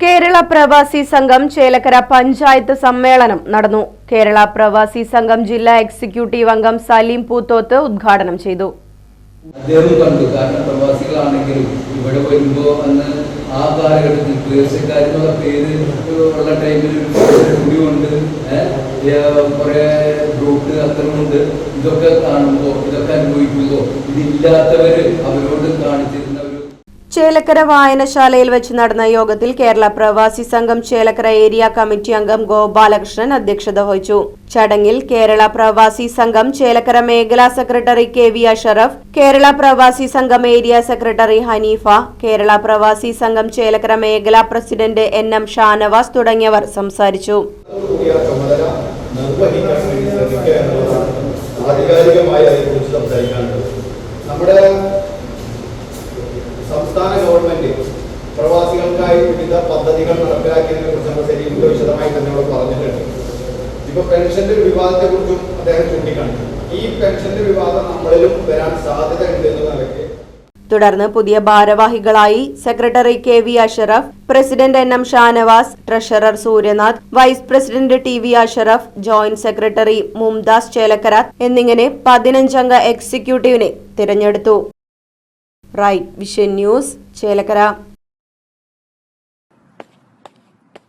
Kerala Pravasi Sangham Chelakkara panchayat സമ്മേളനം നടന്നു. കേരള പ്രവാസി സംഘം ജില്ലാ എക്സിക്യൂട്ടീവ് അംഗം സലീം പൂത്തോത്ത് ഉദ്ഘാടനം ചെയ്തു. അദ്ദേഹം കണ്ടു. കാരണം പ്രവാസികളാണെങ്കിലും ഇവിടെ വരുമ്പോൾ അന്ന് ആ കാലഘട്ടത്തിൽ പ്രദേശക്കാരെന്നുള്ള പേര് ഉള്ള ടൈമിൽ കുടിയുണ്ട് കുറേ ബ്രൂട്ട് അത്രമുണ്ട് ഇതൊക്കെ കാണുമ്പോൾ ഇതൊക്കെ അനുഭവിക്കുമ്പോൾ ഇതില്ലാത്തവര് അവരോട് കാണിച്ചിരുന്ന ചേലക്കര വായനശാലയിൽ വെച്ച് നടന്ന യോഗത്തിൽ കേരള പ്രവാസി സംഘം ചേലക്കര ഏരിയ കമ്മിറ്റി അംഗം ഗോപാലകൃഷ്ണൻ അധ്യക്ഷത വഹിച്ചു. ചടങ്ങിൽ കേരള പ്രവാസി സംഘം ചേലക്കര മേഖലാ secretary K V Ashraf Kerala Pravasi Sangham area secretary Haneefa Kerala പ്രവാസി സംഘം ചേലക്കര മേഖലാ പ്രസിഡന്റ് എൻ എം ഷാനവാസ് തുടങ്ങിയവർ സംസാരിച്ചു. കൂടിയ പ്രവാസികൾക്കായി വിവിധ പദ്ധതികൾ നടപ്പിലാക്കിയതിനെ കുറിച്ച് ശരിക്കും വിശദമായി തന്നെ അവിടെ പറഞ്ഞിട്ടുണ്ട്. ഇപ്പൊ പെൻഷന്റെ വിവാദത്തെ കുറിച്ചും അദ്ദേഹം ചൂണ്ടിക്കാണിച്ചു. ഈ പെൻഷന്റെ വിവാദം നമ്മളിലും വരാൻ സാധ്യത ഉണ്ട് എന്ന് നിലയ്ക്ക് തുടർന്ന് പുതിയ ഭാരവാഹികളായി secretary K V Ashraf president N M Shanavas treasurer Suryanath vice president T V Ashraf joint secretary Mumtaz Chelakkara എന്നിങ്ങനെ പതിനഞ്ചംഗ എക്സിക്യൂട്ടീവിനെ തിരഞ്ഞെടുത്തു. Right vision news Chelakkara.